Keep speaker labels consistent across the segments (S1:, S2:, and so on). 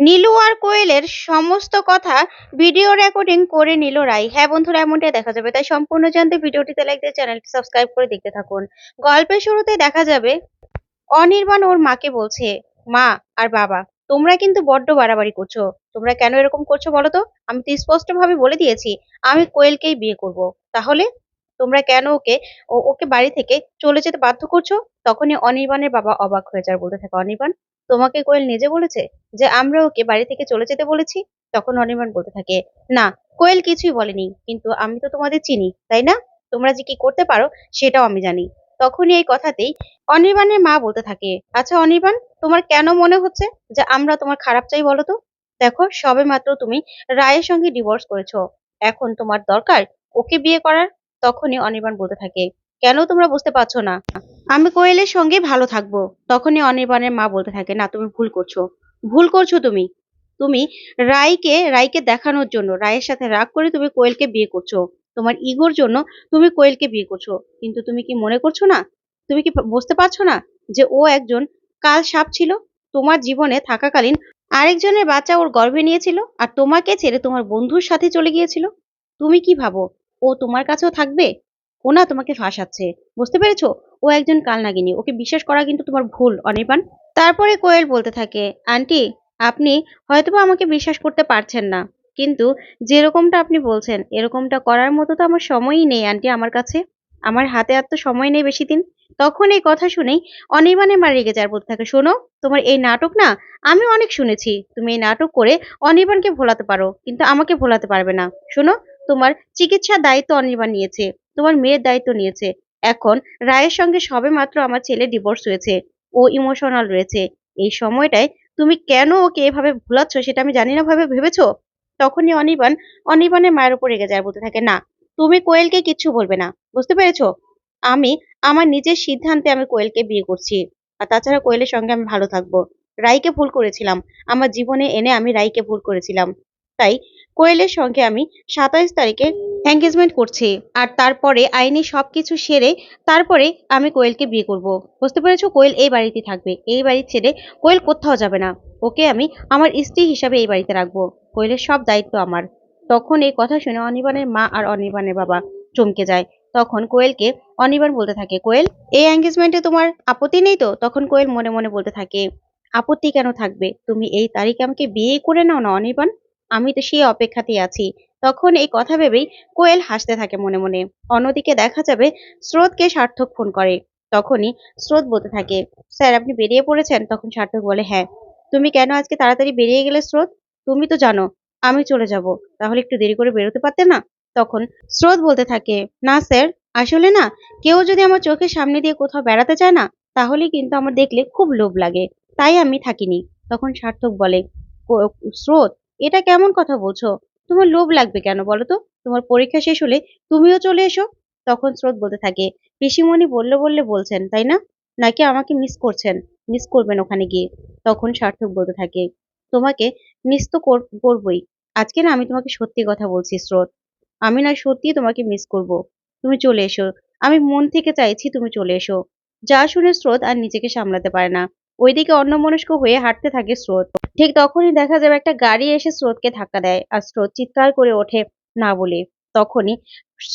S1: নীলু আর কোয়েলের সমস্ত কথা ভিডিও রেকর্ডিং করে নিল রাই। হ্যাঁ বন্ধুরা, এমনটাই দেখা যাবে। তাই সম্পূর্ণ জানতে ভিডিওটিতে লাইক দিয়ে চ্যানেলটি সাবস্ক্রাইব করে দেখতে থাকুন। গল্পের শুরুতে দেখা যাবে, অনির্বাণ ওর মাকে বলছে, মা আর বাবা, তোমরা কিন্তু বড্ড বাড়াবাড়ি করছ। তোমরা কেন এরকম করছ বলো তো? আমি তো স্পষ্ট ভাবে বলে দিয়েছি, আমি কোয়েলকেই বিয়ে করব। তাহলে তোমরা কেন ওকে ওকে বাড়ি থেকে চলে যেতে বাধ্য করছ? তখনই অনির্বাণের বাবা অবাক হয়ে যায়, বলতে থাকে, অনির্বাণ তোমাকে কোয়েল নিজে বলেছে যে, আমরা ওকে বাড়ি থেকে চলে যেতে বলেছি? তখন অনির্বাণ বলতে থাকে, না, কোয়েল কিছুই বলেনি, কিন্তু আমি তো তোমাদের চিনি, তাই না? তোমরা যে কি করতে পারো, সেটাও আমি জানি। তখনই এই কথাতেই অনির্বাণের মা বলতে থাকে আচ্ছা অনির্বাণ, তোমার কেন মনে হচ্ছে যে, আমরা তোমার খারাপ চাই বলো তো? দেখো, সবে মাত্র তুমি রায়ের সঙ্গে ডিভোর্স করেছ, এখন তোমার দরকার ওকে বিয়ে করার? তখনই অনির্বাণ বলতে থাকে, কেন তোমরা বুঝতে পারছ না? আমি কোয়েলের সঙ্গে ভালো থাকব। তখনই অনির্বাণের মা বলতে থাকে, না, তুমি ভুল করছ। ভুল করছ তুমি। তুমি রায়কে রায়কে দেখানোর জন্য, রায়ের সাথে রাগ করে তুমি কোয়েলকে বিয়ে করছ। তোমার ইগোর জন্য তুমি কোয়েলকে বিয়ে করছ। কিন্তু তুমি কি মনে করছ না? তুমি কি বুঝতে পারছ না যে ও একজন কাল সাপ ছিল? তোমার জীবনে থাকাকালীন আরেকজনের বাচ্চা ওর গর্ভে নিয়েছিল আর তোমাকে ছেড়ে তোমার বন্ধুর সাথে চলে গিয়েছিল? তুমি কি ভাবো? ও তোমার কাছেও থাকবে? ও না তোমাকে ফাঁসাচ্ছে, বুঝতে পেরেছ? ও একজন কালনাগিনী, ওকে বিশ্বাস করা কিন্তু তোমার ভুল, অনির্বাণ। তারপরে কোয়েল বলতে থাকে, আন্টি, আপনি হয়তোবা আমাকে বিশ্বাস করতে পারছেন না, কিন্তু যেরকমটা আপনি বলছেন, এরকমটা করার মতো তো আমার সময়ই নেই, আন্টি, আমার কাছে। আমার হাতে আর তো সময় নেই বেশি দিন। তখন এই কথা শুনেই অনির্বাণে মা রেগে যার বলতে থাকে, শোনো, তোমার এই নাটক না, আমি অনেক শুনেছি। তুমি এই নাটক করে অনির্বাণকে ভোলাতে পারো, কিন্তু আমাকে ভোলাতে পারবে না। শোনো, তোমার চিকিৎসার দায়িত্ব অনির্বাণ নিয়েছে। তোমার মেয়ের দায়িত্ব নিয়েছে। এখন রায়ের সঙ্গে সবেমাত্র আমার ছেলে ডিভোর্স হয়েছে। ও ইমোশনাল রয়েছে। এই সময়টায় তুমি কেন ওকে এভাবে ভুলাচ্ছ সেটা আমি জানি না, ভাবে, ভেবেছো? তখনই অনির্বাণ অনির্বাণের মায়ের উপর রেগে যায়, বলতে থাকে, না, তুমি কোয়েলকে কিচ্ছু বলবে না, বুঝতে পেরেছ? আমি, আমার নিজের সিদ্ধান্তে আমি কোয়েলকে বিয়ে করছি। আর তাছাড়া কোয়েলের সঙ্গে আমি ভালো থাকব। রাইকে ভুল করেছিলাম। আমার জীবনে এনে আমি রাইকে ভুল করেছিলাম। তাই কোয়েলের সঙ্গে আমি সাতাইশ তারিখে এঙ্গেজমেন্ট করছি। আর তারপরে আইনি সবকিছু সেরে তারপরে আমি কোয়েলকে বিয়ে করব। বুঝতে পেরেছ? কোয়েল এই বাড়িতে থাকবে। এই বাড়ি ছেড়ে কোয়েল কোথাও যাবে না। ওকে আমি আমার স্ত্রী হিসাবে এই বাড়িতে রাখব। কোয়েলের সব দায়িত্ব আমার। তখন এই কথা শুনে অনির্বাণের মা আর অনির্বাণের বাবা চমকে যায়। তখন কোয়েলকে অনির্বাণ বলতে থাকে, কোয়েল, এই এঙ্গেজমেন্টে তোমার আপত্তি নেই তো? তখন কোয়েল মনে মনে বলতে থাকে, আপত্তি কেন থাকবে? তুমি এই তারিখে আমাকে বিয়ে করে নাও না অনির্বাণ আমি তো সেই অপেক্ষাতেই আছি। তখন এই কথা ভেবেই কোয়েল হাসতে থাকে মনে মনে। অন্যদিকে দেখা যাবে স্রোতকে সার্থক ফোন করে। তখনই স্রোত বলতে থাকে, স্যার, আপনি বেরিয়ে পড়েছেন? তখন সার্থক বলে হ্যাঁ। তুমি কেন আজকে তাড়াতাড়ি বেরিয়ে গেলে স্রোত? তুমি তো জানো, আমি চলে যাব। তাহলে একটু দেরি করে বেরোতে পারতে না? তখন স্রোত বলতে থাকে, না, স্যার, আসলে না। কেউ যদি আমার চোখের সামনে দিয়ে কোথাও বেড়াতে চায় না, তাহলে কিন্তু আমার দেখলে খুব লোভ লাগে। তাই আমি থাকিনি। তখন সার্থক বলে, "কো- স্রোত এটা কেমন কথা বলছো? তোমার লোভ লাগবে কেন বলো তো? তোমার পরীক্ষা শেষ হলে তুমিও চলে এসো। তখন স্রোত বলতে থাকে, পিসিমণি বললে বললে বলছেন, তাই না? নাকি আমাকে মিস করছেন? মিস করবেন ওখানে গিয়ে। তখন সার্থক বলতে থাকে, তোমাকে মিস তো কর- করবই। আজকে না আমি তোমাকে সত্যি কথা বলছি স্রোত। আমি না সত্যি তোমাকে মিস করব। তুমি চলে এসো। আমি মন থেকে চাইছি তুমি চলে এসো। যা শুনে স্রোত আর নিজেকে সামলাতে পারে না। ওইদিকে অন্যমনস্ক হয়ে হাঁটতে থাকে স্রোত। ঠিক তখনই দেখা যাবে একটা গাড়ি এসে স্রোতকে ধাক্কা দেয় আর স্রোত চিৎকার করে ওঠে না বলে। তখনই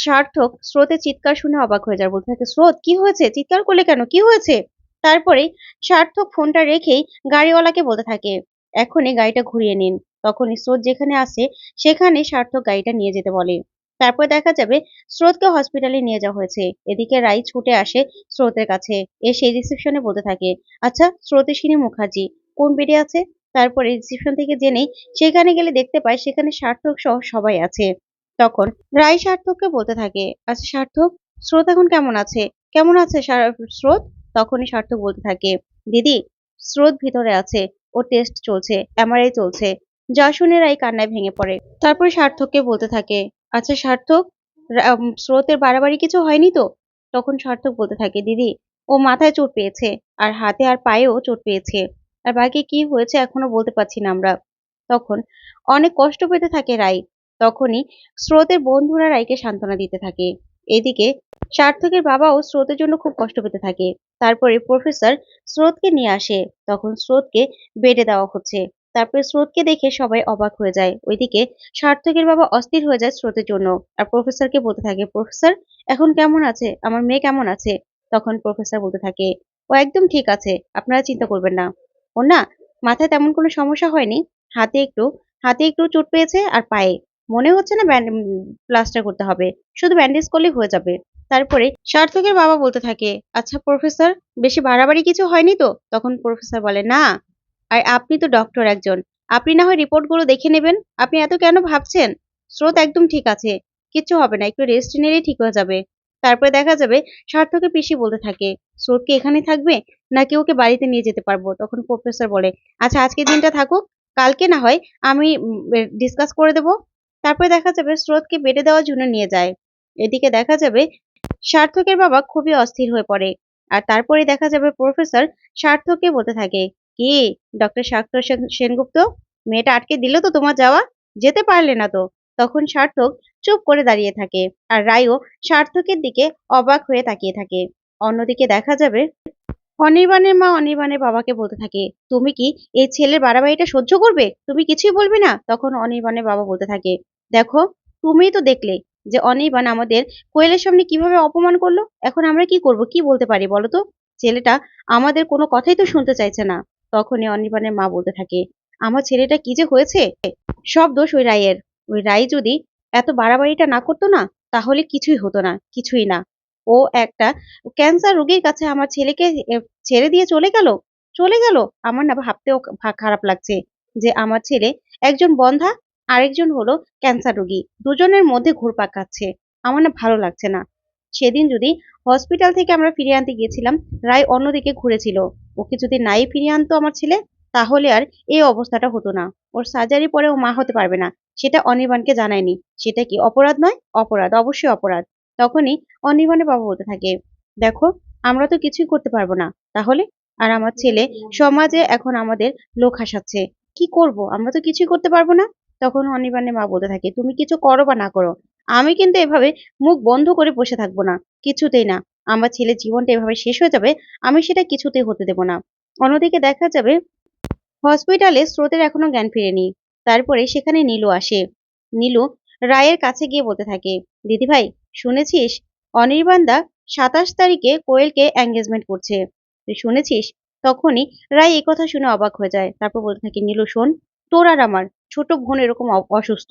S1: সার্থক স্রোতের চিৎকার শুনে অবাক হয়ে যায়, বলতে থাকে, স্রোত, কি হয়েছে? চিৎকার করলে কেন? কি হয়েছে? তারপরে সার্থক ফোনটা রেখেই গাড়িওয়ালাকে বলতে থাকে, এখনই গাড়িটা ঘুরিয়ে নিন। তখনই স্রোত যেখানে আসে, সেখানে সার্থক গাড়িটা নিয়ে যেতে বলে। তারপর দেখা যাবে স্রোতকে হসপিটালে নিয়ে যাওয়া হয়েছে। এদিকে রাই ছুটে আসে স্রোতের কাছে। এসে রিসেপশনে বলতে থাকে আচ্ছা স্রোতেশিনী মুখার্জি, কোন বেডে আছে? তারপরে রিসেপশন থেকে জেনে সেখানে গেলে দেখতে পায় সেখানে সার্থক সহ সবাই আছে। তখন রায় সার্থককে বলতে থাকে আচ্ছা সার্থক, স্রোত এখন কেমন আছে? কেমন আছে স্রোত? তখনই সার্থক বলতে থাকে, দিদি, স্রোত ভিতরে আছে ও টেস্ট চলছে এমআরআই চলছে। যা শুনে রাই কান্নায় ভেঙে পড়ে। তারপর সার্থককে বলতে থাকে আচ্ছা সার্থক স্রোতের বাড়াবাড়ি কিছু হয়নি তো? তখন সার্থক বলতে থাকে, দিদি, ও মাথায় চোট পেয়েছে, আর হাতে আর পায়েও চোট পেয়েছে। আর বাকি কি হয়েছে এখনও বলতে পারছি না আমরা। তখন অনেক কষ্ট পেতে থাকে রাই। তখনই স্রোতের বন্ধুরা রাইকে সান্ত্বনা দিতে থাকে। এদিকে সার্থকের বাবাও স্রোতের জন্য খুব কষ্ট পেতে থাকে। তারপরে প্রফেসর স্রোতকে নিয়ে আসে। তখন স্রোতকে বেডে দেওয়া হচ্ছে। তারপরে স্রোতকে দেখে সবাই অবাক হয়ে যায়। ওইদিকে সার্থকের বাবা অস্থির হয়ে যায় স্রোতের জন্য। আর প্রফেসরকে বলতে থাকে, প্রফেসর, এখন কেমন আছে? আমার মেয়ে কেমন আছে? তখন প্রফেসর বলতে থাকে, ও একদম ঠিক আছে। আপনারা চিন্তা করবেন না। ও না মাথায় তেমন কোনো সমস্যা হয়নি। হাতে একটু হাতে একটু চোট পেয়েছে আর পায়ে। মনে হচ্ছে না ব্যান্ড প্লাস্টার করতে হবে। শুধু ব্যান্ডেজ করলেই হয়ে যাবে। তারপরে সার্থকের বাবা বলতে থাকে আচ্ছা প্রফেসর, বেশি বাড়াবাড়ি কিছু হয়নি তো? তখন প্রফেসর বলে, না, আর আপনি তো ডক্টর একজন। আপনি না হয় রিপোর্টগুলো দেখে নেবেন। আপনি এত কেন ভাবছেন? স্রোত একদম ঠিক আছে। কিচ্ছু হবে না, একটু রেস্ট নিলেই ঠিক হয়ে যাবে। তারপরে দেখা যাবে সার্থকের পিসি বলতে থাকে। স্রোত কি এখানে থাকবে? নাকি ওকে বাড়িতে নিয়ে যেতে পারব? তখন প্রফেসর বলে আচ্ছা আজকে দিনটা থাকুক, কালকে না হয় আমি ডিসকাস করে দেব। তারপরে দেখা যাবে স্রোতকে বেডে দেওয়ার জন্য নিয়ে যায়। এদিকে দেখা যাবে সার্থকের বাবা খুবই অস্থির হয়ে পড়ে। আর তারপরে দেখা যাবে প্রফেসর সার্থককে বলতে থাকে, কি ডক্টর সার্থক সেন- সেনগুপ্ত? মেয়েটা আটকে দিল তো তোমার যাওয়া? যেতে পারলে না তো। তখন সার্থক চুপ করে দাঁড়িয়ে থাকে আর রায়ও সার্থকের দিকে অবাক হয়ে তাকিয়ে থাকে। অন্যদিকে দেখা যাবে, অনির্বাণের মা অনির্বাণের বাবাকে বলতে থাকে, তুমি কি এই ছেলের বাড়াবাড়িটা সহ্য করবে? তুমি কিছুই বলবে না? তখন অনির্বাণের বাবা বলতে থাকে, দেখো, তুমিই তো দেখলে যে অনির্বাণ আমাদের কোয়েলের সামনে কীভাবে অপমান করল। এখন আমরা কি করব, কি বলতে পারি বলো তো? ছেলেটা আমাদের কোনো কথাই তো শুনতে চাইছে না। তখনই অনির্বাণের মা বলতে থাকে, আমার ছেলেটা কি যে হয়েছে? সব দোষ ওই রায়ের। ওই রায় যদি এত বাড়াবাড়িটা না করতো না, তাহলে কিছুই হতো না, কিছুই না। ও একটা ক্যান্সার রোগীর কাছে আমার ছেলেকে ছেড়ে দিয়ে চলে গেল চলে গেল। আমার না ভাবতেও খারাপ লাগছে যে আমার ছেলে একজন বন্ধা, আরেকজন হলো ক্যান্সার রোগী। দুজনের মধ্যে ঘুরপাক খাচ্ছে। আমার না ভালো লাগছে না। সেদিন যদি হসপিটাল থেকে আমরা ফিরিয়ে আনতে গিয়েছিলাম রায় অন্যদিকে ঘুরেছিল। ওকে যদি নাই ফিরিয়ে আনতো আমার ছেলে তাহলে আর এই অবস্থাটা হতো না। ওর সার্জারি পরে ও মা হতে পারবে না। সেটা অনির্বাণকে জানায়নি। সেটা কি অপরাধ নয়? অপরাধ, অবশ্যই অপরাধ। তখনই অনির্বাণের বাবা বলতে থাকে, দেখো, আমরা তো কিছুই করতে পারব না। তাহলে? আর আমার ছেলে সমাজে এখন আমাদের লোক হাসাচ্ছে। কি করব? আমরা তো কিছুই করতে পারব না? তখন অনির্বাণের মা বলতে থাকে, তুমি কিছু করো বা না করো। আমি কিন্তু এভাবে মুখ বন্ধ করে বসে থাকব না। কিছুতেই না। আমার ছেলের জীবনটা এভাবে শেষ হয়ে যাবে। আমি সেটা কিছুতেই হতে দেবো না। অন্যদিকে দেখা যাবে হসপিটালে স্রোতের এখনও জ্ঞান ফিরেনি। তারপরে সেখানে নীলু আসে। নীলু রায়ের কাছে গিয়ে বলতে থাকে, দিদি ভাই, শুনেছিস? অনির্বাণদা সাতাশ তারিখে কোয়েলকে এঙ্গেজমেন্ট করছে। তুই শুনেছিস? তখনই রায় এই কথা শুনে অবাক হয়ে যায়। তারপর বলতে থাকে, নীলু, শোন, তোর আর আমার ছোট বোন এরকম অসুস্থ।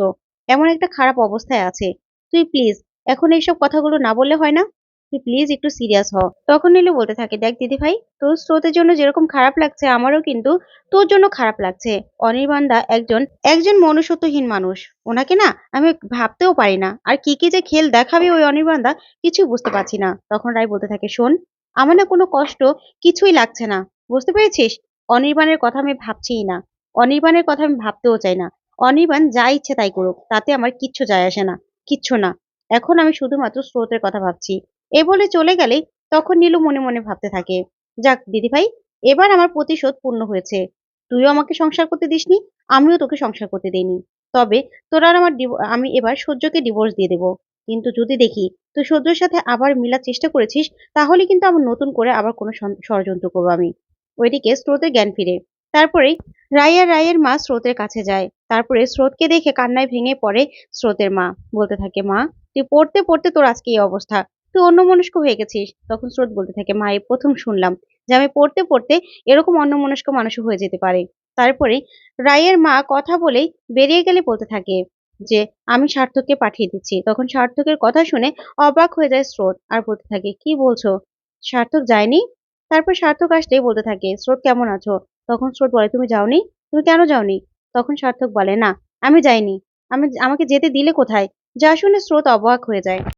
S1: এমন একটা খারাপ অবস্থায় আছে। তুই প্লিজ এখন এইসব কথাগুলো না বললে হয় না? তুই প্লিজ একটু সিরিয়াস হ। তখন নীলু বলতে থাকে, দেখ দিদি ভাই তোর স্রোতের জন্য যেরকম খারাপ লাগছে, আমারও কিন্তু তোর জন্য খারাপ লাগছে। অনির্বাণদা একজন একজন মনুষ্যত্বহীন মানুষ। ওনাকে না আমি ভাবতেও পারি না। আর কি কি যে খেল দেখাবে ওই অনির্বাণদা কিছু বুঝতে পারছি না। তখন রায় বলতে থাকে, শোন, আমার না কোনো কষ্ট, কিছুই লাগছে না। বুঝতে পেরেছিস? অনির্বাণের কথা আমি ভাবছিই না। অনির্বাণের কথা আমি ভাবতেও চাই না। অনির্বাণ যা ইচ্ছে তাই করুক, তাতে আমার কিচ্ছু যায় আসে না, কিচ্ছু না। এখন আমি শুধুমাত্র স্রোতের কথা ভাবছি। এ বলে চলে গেলেই তখন নীলু মনে মনে ভাবতে থাকে, যাক দিদি ভাই এবার আমার প্রতিশোধ পূর্ণ হয়েছে। তুইও আমাকে সংসার করতে দিসনি, আমিও তোকে সংসার করতে দেইনি। তবে তোরা আর আমার আমি এবার সূর্যকে ডিভোর্স দিয়ে দেবো। কিন্তু যদি দেখি তুই সূর্যের সাথে আবার মিলার চেষ্টা করেছিস, তাহলে কিন্তু আবার নতুন করে আবার কোনো ষড়যন্ত্র করব আমি। ওইদিকে স্রোতের জ্ঞান ফিরে। তারপরে রায় আর রায়ের মা স্রোতের কাছে যায়। তারপরে স্রোতকে দেখে কান্নায় ভেঙে পড়ে স্রোতের মা। বলতে থাকে, মা, তুই পড়তে পড়তে তোর আজকে এই অবস্থা। তুই অন্যমনস্ক হয়ে গেছিস। তখন স্রোত বলতে থাকে, মা প্রথম শুনলাম। যে আমি পড়তে পড়তে এরকম অন্যমনস্ক মানুষ হয়ে যেতে পারে। তারপরে রায়ের মা কথা বলেই বেরিয়ে গেলে বলতে থাকে যে, আমি সার্থককে পাঠিয়ে দিচ্ছি। তখন সার্থকের কথা শুনে অবাক হয়ে যায় স্রোত আর বলতে থাকে, কি বলছো? সার্থক যায়নি? তারপর সার্থক আসতেই বলতে থাকে, স্রোত, কেমন আছো? তখন স্রোত বলে, তুমি যাওনি? তুমি কেন যাওনি? তখন সার্থক বলে, না, আমি যাইনি। আমি, আমাকে যেতে দিলে কোথায়? যা শুনে স্রোত অবাক হয়ে যায়।